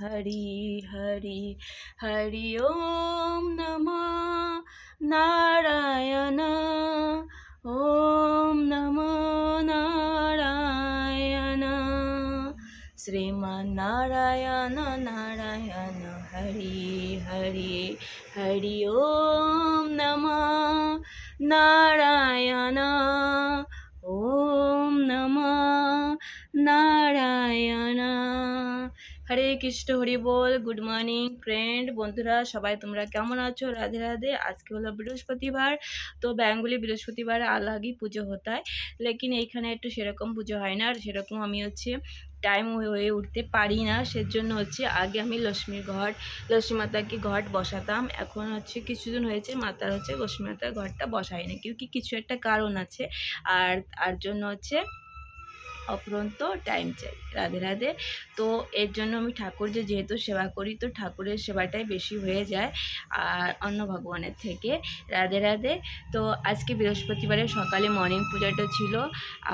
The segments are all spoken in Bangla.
হরি হরি হরি ওম নম নারায়ণ ওম নম নারায়ণ শ্রীমন্নারায়ণ নারায়ণ হরি হরি হরি ওম নম নারায়ণ ওম নম নারায়ণ। হরে কৃষ্ণ, হরি বল। গুড মর্নিং ফ্রেন্ড বন্ধুরা, সবাই তোমরা কেমন আছো? রাধে রাধে। আজকে হলো বৃহস্পতিবার। তো বেঙ্গলি বৃহস্পতিবার আলাগই পুজো হতে হয় লেকিন এইখানে একটু সেরকম পুজো হয় না। আর সেরকম আমি হচ্ছে টাইম হয়ে উঠতে পারি না। সেজন্য হচ্ছে আগে আমি লক্ষ্মীর ঘট, লক্ষ্মী মাতাকে ঘট বসাতাম। এখন হচ্ছে কিছুদিন হয়েছে, মাতার হচ্ছে লক্ষ্মী মাতার ঘরটা বসাই না কি, কিছু একটা কারণ আছে। আর আর জন্য হচ্ছে অপরন্ত টাইম চাই। রাধে রাধে। তো এর জন্য আমি ঠাকুর যে যেহেতু সেবা করি, তো ঠাকুরের সেবাটাই বেশি হয়ে যায় আর অন্য ভগবানের থেকে। রাধে রাধে। তো আজকে বৃহস্পতিবারে সকালে মর্নিং পূজাটা ছিল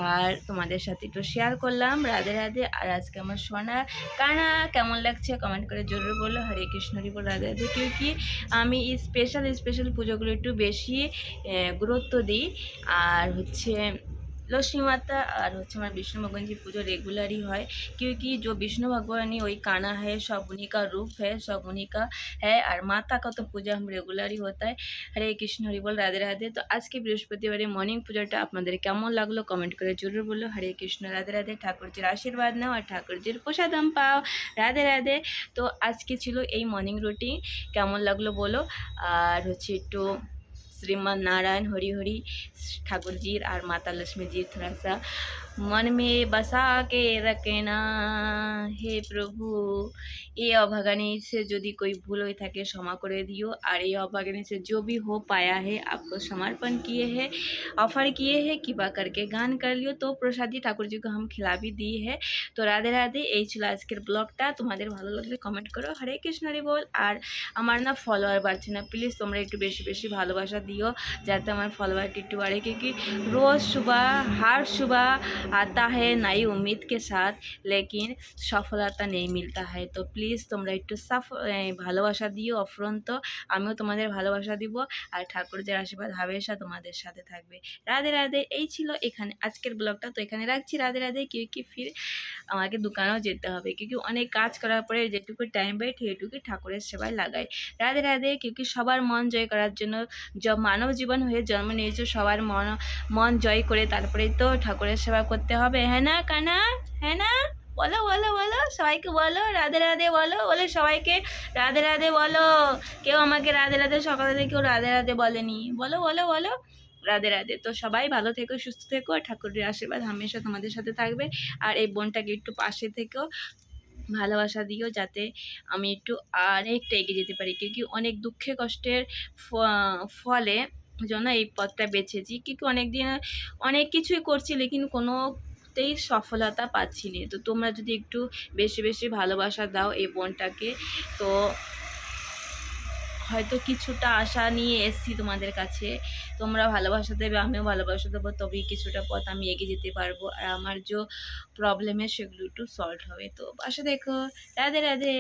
আর তোমাদের সাথে একটু শেয়ার করলাম। রাধে রাধে। আর আজকে আমার সোনা কানা, কেমন লাগছে কমেন্ট করে জরুর বলল হরে কৃষ্ণ বল, রাধে রাধে। কেউ কি আমি স্পেশাল স্পেশাল পুজোগুলো একটু বেশি গুরুত্ব দিই। আর হচ্ছে लक्ष्मी माता और হচ্ছে আমার विष्णु भगवान की पूजा रेगुलर ही है क्योंकि जो विष्णु भगवान ही वही काना है सब उन्हीं का रूप है सब उन्हीं का है और माता का तो पूजा हम रेगुलर ही होता है হরে কৃষ্ণ হরি বল রাধে রাধে তো আজকে বৃহস্পতিবারে মর্নিং পূজাটা আপনাদের কেমন লাগলো কমেন্ট করে জরুর বললো হরে কৃষ্ণ রাধে রাধে ঠাকুরজির আশীর্বাদ নাও আর ঠাকুরজির প্রসাদম পাও রাধে রাধে তো আজকে ছিল এই মর্নিং রুটিন কেমন লাগলো বলো আর হচ্ছে একটু श्रीमन नारायण हरि हरि ठाकुर जी और माता लक्ष्मी जी थोड़ा सा मन में बसा के रखना हे प्रभु ये अभागानी से यदि कोई भूल हो थके क्षमा कर दियो और ये अभागानी से जो भी हो पाया है आपको समर्पण किए हैं ऑफर किए हैं कृपा करके गान कर लियो तो प्रसादी ठाकुर जी को हम खिला भी दिए है তো রাধে রাধে এই ছিল আজকের ব্লগটা তোমাদের ভালো লাগলে কমেন্ট করো হরে কৃষ্ণ হরি বল আর আমার না ফলোয়ার বাড়ছে না প্লিজ তোমরা একটু বেশি বেশি ভালোবাসা দিও যাতে আমার ফলোয়ারটি একটু বাড়ে क्योंकि रोज़ सुबह हर सुबह आता है नई उम्मीद के साथ लेकिन সফলতা নেই মিলতা হয়। তো প্লিজ তোমরা একটু সাফ ভালোবাসা দিও অফরন্ত। আমিও তোমাদের ভালোবাসা দিব আর ঠাকুরদের আশীর্বাদ হামেশা তোমাদের সাথে থাকবে। রাধে রাধে, এই ছিল এখানে আজকের ব্লগটা। তো এখানে রাখছি। রাধে রাধে, কেউ কি ফির আমাকে দোকানেও যেতে হবে। কিন্তু অনেক কাজ করার পরে যেটুকু টাইম পাই সেটুকু ঠাকুরের সেবায় লাগাই। রাধে রাধে, কেউ কি সবার মন জয় করার জন্য মানব জীবন হয়ে জন্ম নিয়েছে সবার মন মন জয় করে তারপরেই তো ঠাকুরের সেবা করতে হবে। হ্যাঁ না, কানা? হ্যাঁ না? বলো বলো বলো, সবাইকে বলো, রাধে রাধে বলো, বলে সবাইকে রাধে রাধে বলো। কেউ আমাকে রাধে রাধে সকালে কেউ রাধে রাধে বলেনি। বলো বলো বলো, রাধে রাধে। তো সবাই ভালো থেকো, সুস্থ থেকো, আর ঠাকুরের আশীর্বাদ হামেশা তোমাদের সাথে থাকবে। আর এই বোনটাকে একটু পাশে থেকেও ভালোবাসা দিও যাতে আমি একটু আরেকটা এগিয়ে যেতে পারি। কেউ কি অনেক দুঃখে কষ্টের ফলে জন্য এই পথটা বেছেছি। কিন্তু অনেক দিন অনেক কিছুই করছি লেকিন কোনোতেই সফলতা পাচ্ছি না তো তোমরা যদি একটু বেশি বেশি ভালোবাসা দাও এই বোনটাকে, তো হয়তো কিছুটা আশা নিয়ে এসছি তোমাদের কাছে। তোমরা ভালোবাসা দেবে, আমিও ভালোবাসা দেবো, তবেই কিছুটা পথ আমি এগিয়ে যেতে পারব। আর আমার যে প্রবলেমের সেগুলো একটু সলভ হবে। তো বাসা দেখো, রাধে রাধে।